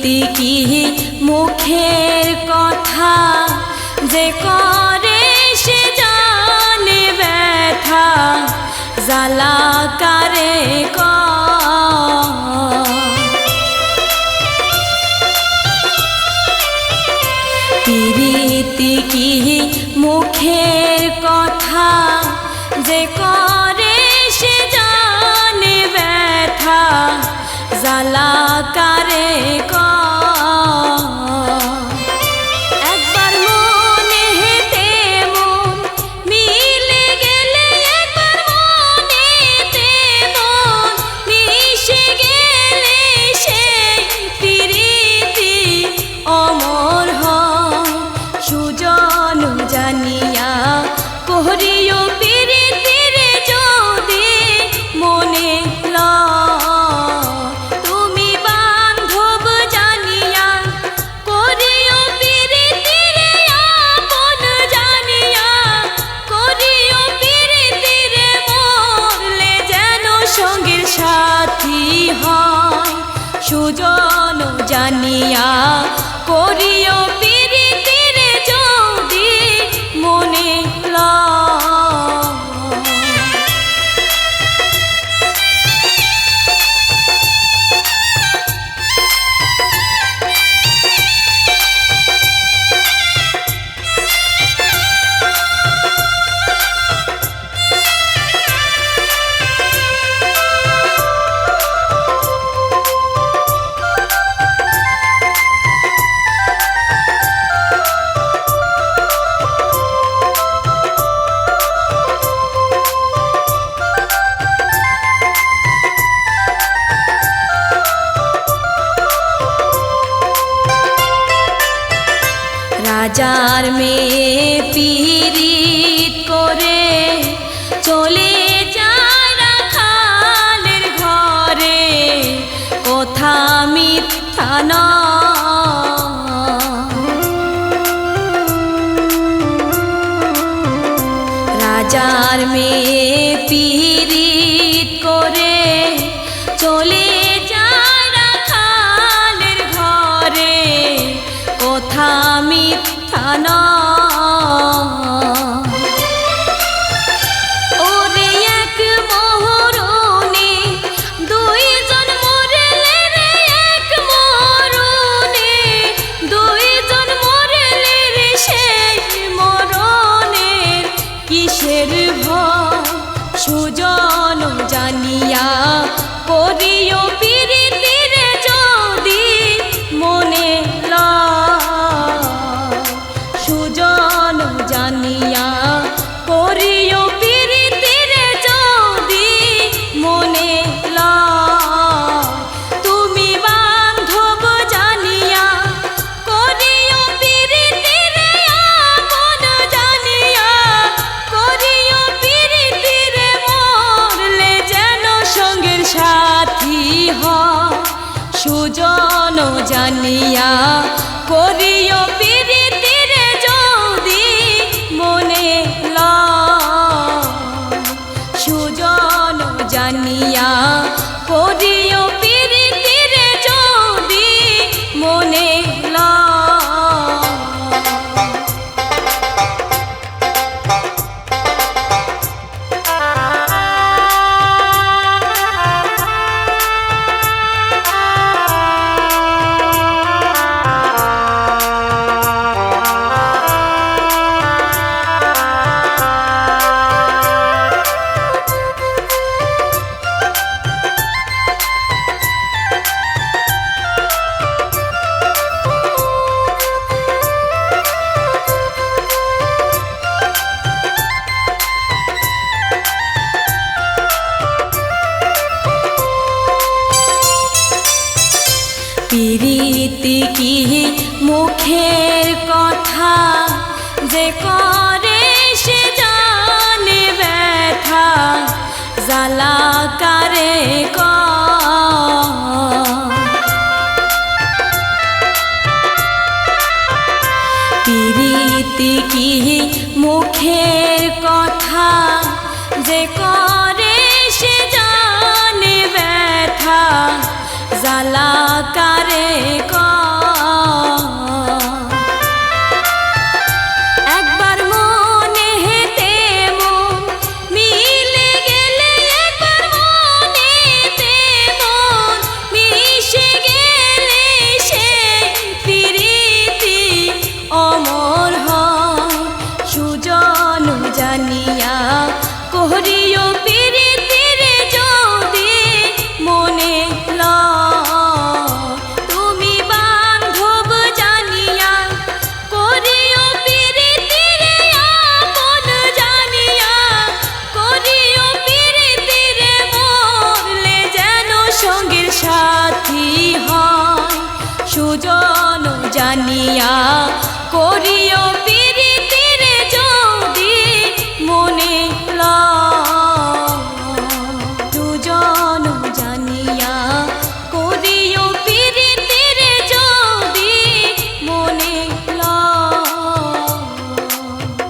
স্মৃতি কি মুখের কথা? যে করে সে জানে ব্যথা জ্বালাকারে পিরিতি কি মুখের কথা? যে করে সে জানে ব্যথা জ্বালাকারে কর যার মেয়ে পিরিত করে চলে যায় রাখালের ঘরে। কথা মিথ্যা না। রাজার মেয়ে পিহি জানিয়া করিও পিরিতিরে যদি মনে তুমি বান্ধব জানিয়া করিও পিরিতিরে মন জানিয়া করিও পিরিতিরে মরলে যেন সঙ্গের সাথী হ সুজন জানিয়া করি সত্যি কি মুখের কথা। যে করে সে জানে ব্যথা। জ্বালা কারে জানিয়া কোহরিও পেরে